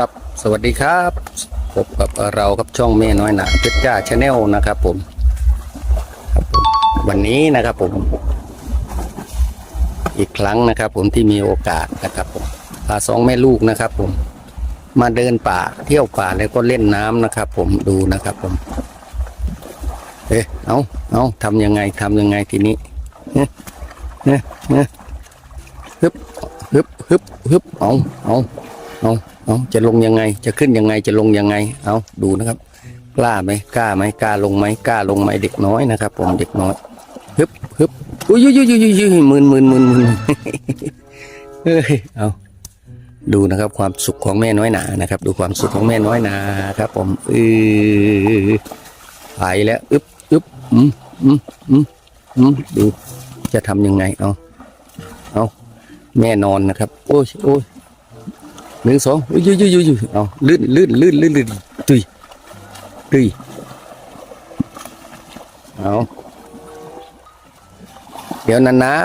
ครับสวัสดีครับพบกับเราครับช่องแม่น้อยหนาเพชรจ้าชาแนลนะครับผมครับผม วันนี้นะครับผม อีกครั้งนะครับผมที่มีโอกาสนะครับผมพาสองแม่ลูกนะครับผม มาเดินป่าเที่ยวป่าแล้วก็เล่นน้ำนะครับผมดูนะครับผม เอ๊ะเอาเอาทำยังไงทำยังไงทีนี้เอ๊ะเอ๊ะเอ๊ะฮึบฮึบฮึบฮึบเอาเอาเอา เอาจะลงยังไง จะขึ้นยังไงจะลงยังไง เอาดูนะครับ กล้าไหมกล้าไหมกล้าลงไหมกล้าลงไหมเด็กน้อยนะครับ ผมเด็กน้อยฮึบฮึบอุ้ยยุยยุยยุยยุยหมื่นหมื่นหมื่นหมื่นเฮ้ยเอาดูนะครับความสุขของแม่น้อยหนานะครับ ดูความสุขของแม่น้อยหนาครับ ผมเออไปแล้วอึบอึบอืมอืมอืมอืมดูจะทำยังไงเอาเอาแม่นอนนะครับ โอ้ยโอ้ย หนึ่งสองอุ้ยยุยยุยยุยเอาลื่นลื่นลื่นลื่นลื่นตุยตุยเอาเดี๋ยวนา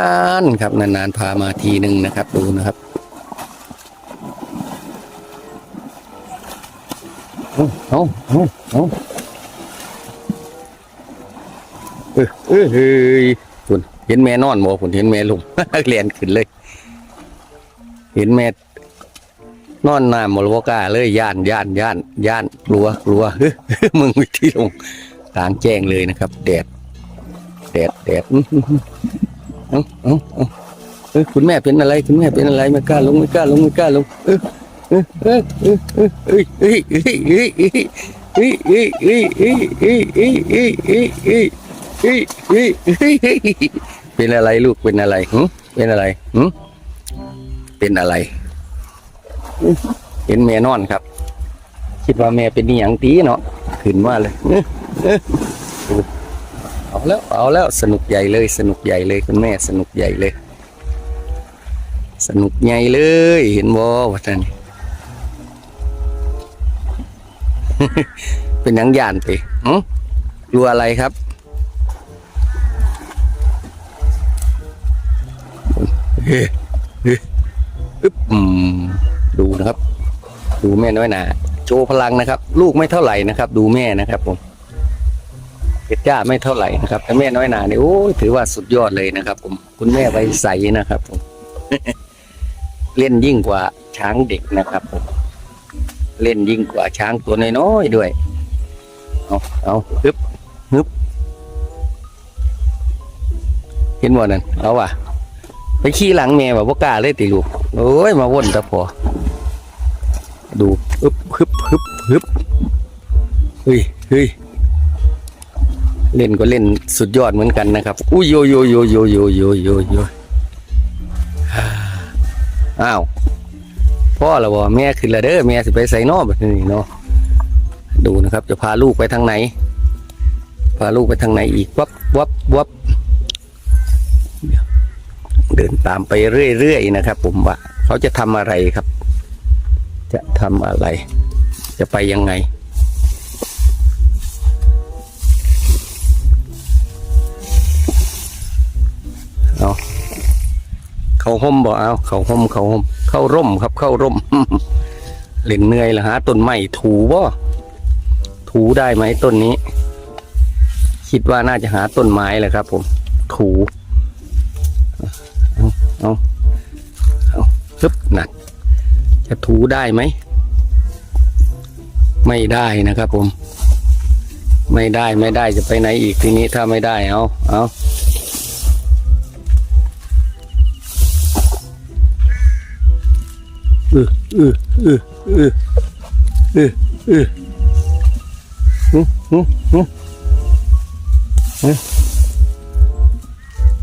นๆครับนานๆพามาทีหนึ่งนะครับดูนะครับเอาเอาเอาเออเออเฮ้ยคุณเห็นแม่นอนบ่คุณเห็นแม่ลุมเรียนขึ้นเลย เห็นแม่ นอนน้ำมรวกล้าเลยย่านย่านย่านย่านกลัวกลัวเฮ้ยมึงวิธีลงกลางแจ้งเลยนะครับ แดด แดดแดดอื้อหือหือเอาเอาเอาเออคุณแม่เป็นอะไร คุณแม่เป็นอะไรไม่กล้าลงไม่กล้าลงไม่กล้าลงเออเออเออเออเออเอ้ยเอ้ยเอ้ยเอ้ยเอ้ยเอ้ยเอ้ยเอ้ยเอ้ยเอ้ยเอ้ยเอ้ยเอ้ยเอ้ยเอ้ยเอ้ยเอ้ยเอ้ยเป็นอะไรลูกเป็นอะไรหึเป็นอะไรหึเป็นอะไร เห็นแม่นอนครับ คิดว่าแม่เป็นนี่อย่างตีเนาะขึ้นมาเลยเออเอาแล้วเอาแล้วสนุกใหญ่เลย สนุกใหญ่เลยคุณแม่สนุกใหญ่เลย สนุกใหญ่เลย เห็นบ่ว่าท่านเป็นยังยานไปหึกลัวอะไรครับเฮ้เฮ้อึ๊บ ดูนะครับ ดูแม่น้อยหนาโชว์พลังนะครับ ลูกไม่เท่าไหร่นะครับ ดูแม่นะครับผมเพชรจ้าไม่เท่าไหร่นะครับแต่แม่น้อยหนาเนี่ยโอ้ยถือว่าสุดยอดเลยนะครับ ผม คุณแม่ใบใสนะครับ ผม เล่นยิ่งกว่าช้างเด็กนะครับ ผม เล่นยิ่งกว่าช้างตัวน้อยๆด้วยเอาเอาฮึบฮึบเห็นบ่นั่นเอาว่ะไปขี่หลังแม่แบบว่ากล้าเลยติลูกโอ้ยมาว่นต่พอ ดูฮึบฮึบฮึบฮึบเฮ้ยเฮ้ยเล่นก็เล่นสุดยอดเหมือนกันนะครับอุ้ยโยโยโยโยโยโยโยโยอ้าวพ่อละบ่แม่ขึ้นละเด้อแม่สิไปใส่นอแบบนี้เนาะดูนะครับ จะพาลูกไปทางไหน พาลูกไปทางไหนอีกวับวับวับเดินตามไปเรื่อยๆนะครับ ผมว่า เขาจะทำอะไรครับ จะทำอะไร จะไปยังไง เอาเขาห่มบ่เอาเขาห่มเขาห่มเข้าร่มครับ เข้าร่มเหล่นเหนื่อยเหรอฮะต้นไม้ถูบ่ถูได้ไหมต้นนี้ คิดว่าน่าจะหาต้นไม้แหละครับผม ถูเอาเอาเอาฮึบนั่น จะถูได้ไหม ไม่ได้นะครับผม ไม่ได้ไม่ได้จะไปไหนอีกทีนี้ถ้าไม่ได้เอาเอาเออเออเออเออเออเออ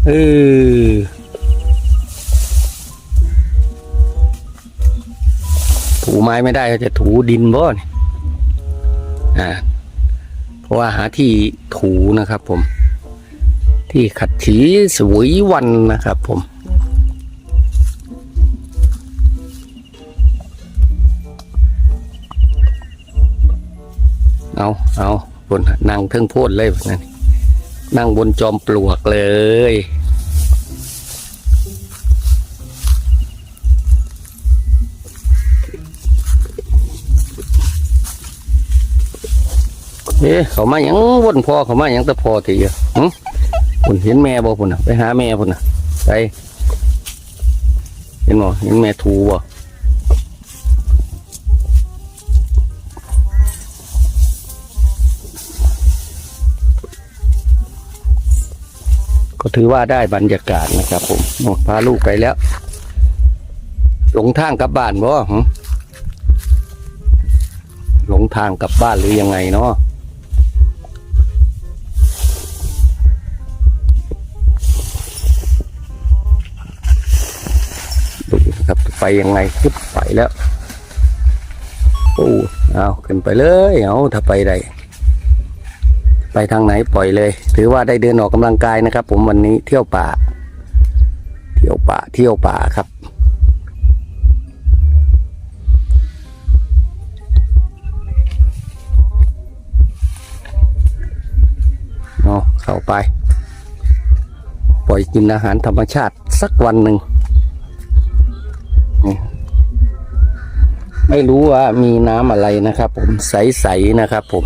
เออ ถูไม้ไม่ได้ก็จะถูดินบ่เนี่ยอ่าเพราะว่าหาที่ถูนะครับผม ที่ขัดถีสวยวันนะครับผมเอาเอาบนนั่งเทิงโพดเลยแบบนั่นนั่งบนจอมปลวกเลย เอ๊ะเขามาหยังวนพ่อเขามาหยังตะพอทีอะหึคุณเห็นแม่บ่คุณน่ะไปหาแม่คุณน่ะไปเห็นบ่เห็นแม่ทูบ่ก็ถือว่าได้บรรยากาศนะครับผมโอ้พาลูกไปแล้ว หลงทางกลับบ้านบ่หลงทางกลับบ้านหรือยังไงเนาะ ไปยังไงขึ้นไปแล้วโอ้เอาขึ้นไปเลยเอาถ้าไปได้ไปทางไหนปล่อยเลย ถือว่าได้เดินออกกำลังกายนะครับ ผมวันนี้เที่ยวป่า เที่ยวป่าเที่ยวป่าครับเนาเข้าไป ปล่อยกินอาหารธรรมชาติสักวันหนึ่ง ไม่รู้ว่ามีน้ำอะไรนะครับ ผมใสๆนะครับผม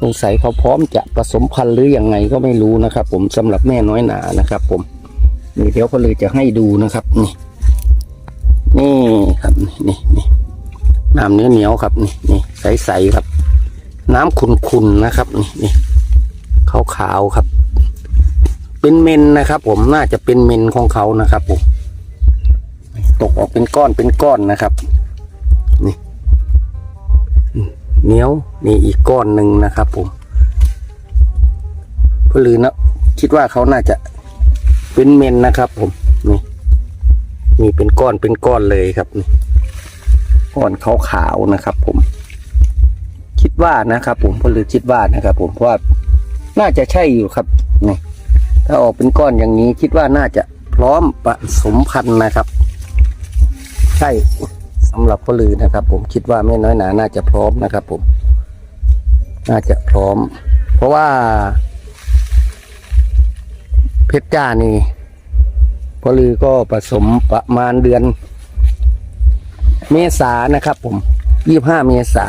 สงสัยเขาพร้อมจะผสมพันธุ์หรือยังไงก็ไม่รู้นะครับ ผมสำหรับแม่น้อยหนานะครับ ผมนี่เดี๋ยวเขาเลยจะให้ดูนะครับ นี่ นี่ครับนี่นี่นี่น้ำเนื้อเหนียวครับนี่นี่ใสๆครับ น้ำขุ่นๆนะครับ นี่นี่ขาวๆครับ เป็นเมนนะครับ ผมน่าจะเป็นเมนของเขานะครับผมตกออกเป็นก้อนเป็นก้อนนะครับ นี่เหนียวนี่อีกก้อนหนึ่งนะครับผมเพื่อลือนะคิดว่าเขาน่าจะเป็นเมนนะครับ ผมนี่นี่เป็นก้อนเป็นก้อนเลยครับนี่ก้อนขาวๆนะครับ ผม คิดว่านะครับ ผมเพื่อลือคิดว่านะครับ ผมเพราะว่าน่าจะใช่อยู่ครับนี่ถ้าออกเป็นก้อนอย่างนี้ คิดว่าน่าจะพร้อมผสมพันธุ์นะครับ ใช่ สำหรับพ่อลือนะครับ ผมคิดว่าไม่น้อยหนาน่าจะพร้อมนะครับผม น่าจะพร้อม เพราะว่า เพชรจ้านี่พ่อลือก็ผสมประมาณเดือน เมษานะครับ ผมยี่ห้าเมษา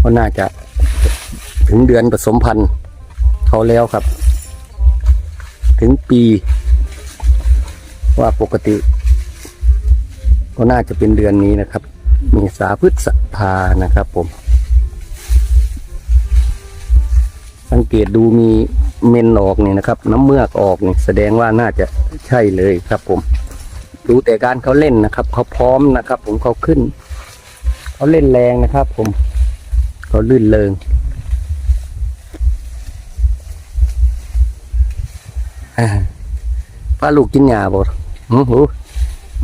ก็น่าจะถึงเดือนผสมพันธุ์เขาแล้วครับ ถึงปีว่าปกติ ก็น่าจะเป็นเดือนนี้นะครับเมีสาพฤษภานะครับผม สังเกตดูมีเมนออกนี่นะครับ น้ำเมือกออกนี่แสดงว่าน่าจะใช่เลยครับผม ดูแต่การเขาเล่นนะครับ เขาพร้อมนะครับ ผมเขาขึ้น เขาเล่นแรงนะครับ ผมเขาลื่นเริงป้าลูกกินหญ้าบ่หือหู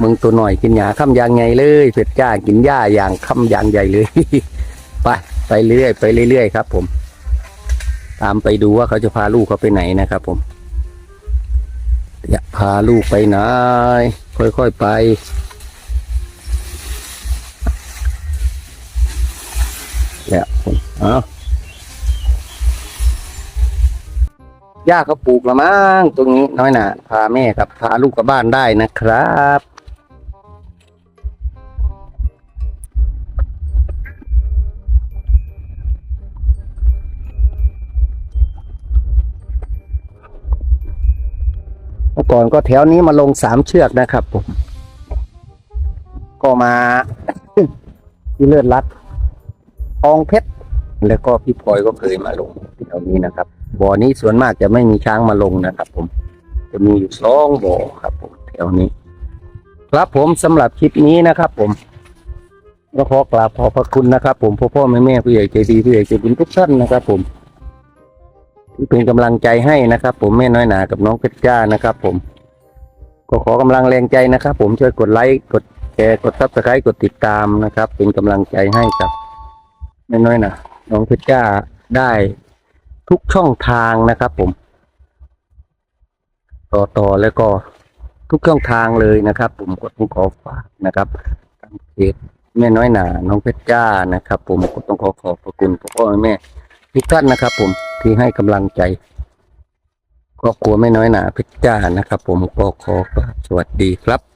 มึงตัวหน่อยกินหญ้าค่ำยางไงเลยเป็ดจ้ากินหญ้าอย่างค่ำยางใหญ่เลย ไปไปเรื่อยไปเรื่อยครับ ผม ตามไปดูว่าเขาจะพาลูกเขาไปไหนนะครับ ผมจะพาลูกไปไหนค่อยๆไปเนี่ยผมเอาย่าเขาปลูกละมั้งตรงนี้น้อยหนาพาแม่กับพาลูกกลับบ้านได้นะครับ ก่อนก็แถวนี้มาลงสามเชือกนะครับผม ก็มาที่เลือดรัดทองเพชรแล้วก็พี่พลอยก็เคยมาลงแถวนี้นะครับ บ่อนี้ส่วนมากจะไม่มีช้างมาลงนะครับ ผม จะมีอยู่สองบ่อครับผมแถวนี้ ครับผมสำหรับคลิปนี้นะครับ ผมก็ขอกราบขอบพระคุณนะครับ ผมพ่อพ่อแม่แม่ผู้ใหญ่ใจดีผู้ใหญ่ใจบุญทุกท่านนะครับ ผม ที่เป็นกำลังใจให้นะครับ ผมแม่น้อยหนากับน้องเพชรจ้านะครับ ผม ก็ขอกำลังแรงใจนะครับ ผมช่วยกดไลค์กดแชร์กดซับสไครต์กดติดตามนะครับ เป็นกำลังใจให้กับแม่น้อยหนาน้องเพชรจ้าได้ทุกช่องทางนะครับ ผม ต่อต่อแล้วก็ทุกช่องทางเลยนะครับ ผมก็ต้องขอฝากนะครับทางเพจแม่น้อยหนาน้องเพชรจ้านะครับ ผมก็ต้องขอขอบพระคุณพ่อแม่ ทุกท่านนะครับ ผมที่ให้กำลังใจครอบครัวไม่น้อยหนาเพชรจ้านะครับ ผมก็ขอสวัสดีครับ